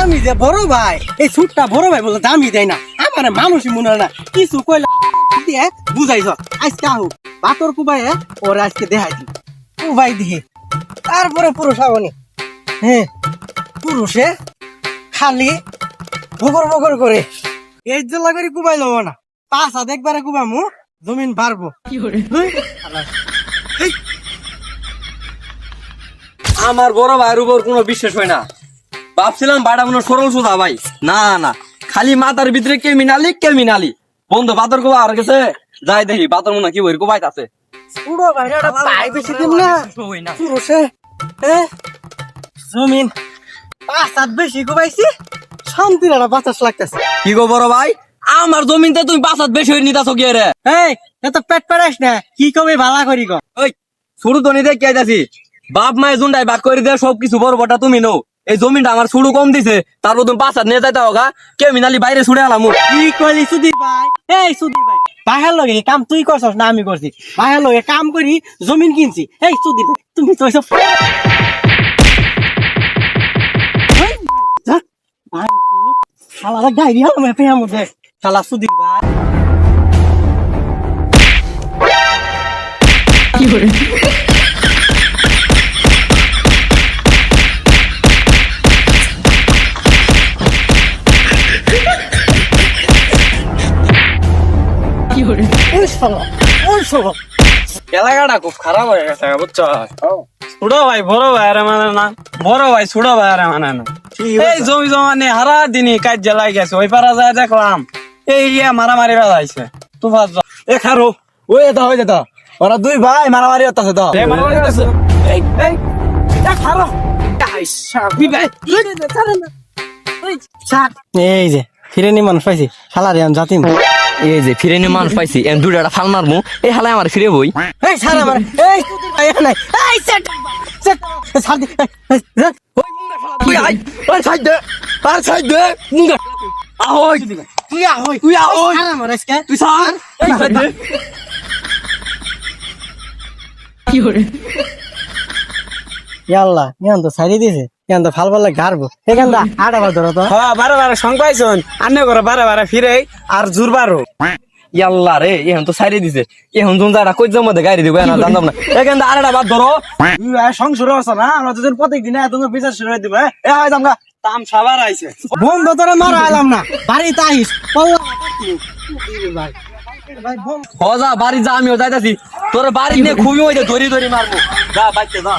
আমি যে বড় ভাই এই সুটটা বড় ভাই বলে দামি দেয় না। আমার মানুষই মনে হয় না কিছু কইলে দিয়ে বুঝাইছ। আজকে আহু বাতর কুবাই ওর আজকে দেখাই দি কুবাই দিয়ে। তারপরে পুরুষ আবনি হ্যাঁ পুরুষে খালি বগর বগর করে। এই যে লাগরি কুবাই লব না। পাঁচ হাত একবারে কুবামু জমিন পারব আমার বড় ভাইয়ের উপর কোনো বিশ্বাস হয় না। ভাবছিলাম বাড়া মনে সরল সোজা ভাই। না না খালি মাথার ভিতরে কে মিনালি কে মিনালি বন্ধু বাতর কোবা আর গেছে? যাই দেখি বাতর মনে কি বই কোবাইত আছে পুরো বাইরেটা পাই বেশি দিন না। পুরুষে এ? জমিন। পাঁচ বেশি কুবাইছি শান্তির একটা বাতাস লাগতেছে। কি গো বড় ভাই? আমার জমিনতে তুমি বাসাত বেশি হয়ে নিতাছো কি রে? এই এত পেট পেড়াইস না। কি কবে ভালা করি গো। ওই শুরু তো নিতে কে বাপ মায়ের জুন্ডাই বাদ করে দেয় সবকিছু বড় বড়টা তুমি নো এই জমিনটা আমার শুরু কম দিছে তারপর তুমি পাঁচ হাত নিয়ে যাইতে হোক কে মিনালি বাইরে ছুড়ে আলাম কি কইলি সুদীপ ভাই? এই সুদীপ ভাই বাহের লগে কাম তুই করছস না আমি করছি? বাহের লগে কাম করি জমিন কিনছি। এই সুদীপ ভাই তুমি তো এসব শালা ভাই। ওই শালা এলাকাটা খুব খারাপ হয়ে গেছে বুঝছ ছোট ভাই বড় ভাই মানে না বড় ভাই ছোট ভাই আরে মানে না এই জমি জমা নিয়ে হারা দিনই কাজ জ্বালাই গেছে ওই পারা যায় দেখলাম এই ইয়ে মারামারি এ খারো ওই এটা হয়ে যেত ওরা দুই ভাই মারামারি হচ্ছে তো এই এই খারো এই যে ফিরে নি মানুষ পাইছি শালা রে জাতিম এই যে ফিরে নিয়ে মানুষ পাইছি এম দুটা ফাল মারমু এই হালাই আমার ফিরে বই। এই সারা মার এই সুদীপ ভাই এখানে এই সেট সেট সার দি এই, এই, তুই আই আর সাইড দে আর সাইড দে। মুঙ্গা আহই তুই। আহই তুই আহই সারা মার আজকে। তুই সার এই সাইড দে। ইয়াল্লা ইয়ান তো সারি দিছে। তো ভালো ভালো গারবো। এখান দা আড়া বার ধরো তো। হ্যাঁ বারে বারে সং পাইছন। আন্নে করে বারে বারে ফিরে আর জোর বারো ইয়াল্লা রে এখন তো সাইরে দিছে। এখন তুমি যারা কই জমা দে গাড়ি দিব না জানতাম না। এখান থেকে আরেকটা বাদ ধরো। সংসার আছে না? আমরা দুজন প্রত্যেক দিনে তুমি বিচার শুরু দিব এ? হয় জামগা। তাম সাবার আইছে। বন্ধ তোরে মারা এলাম না। বাড়িতে আইস। পল্লা। ভাই বাড়ি যা আমিও যাইতাছি। তোর বাড়ি নিয়ে খুবই হইতে ধরি ধরি মারবো। যা বাইতে যা।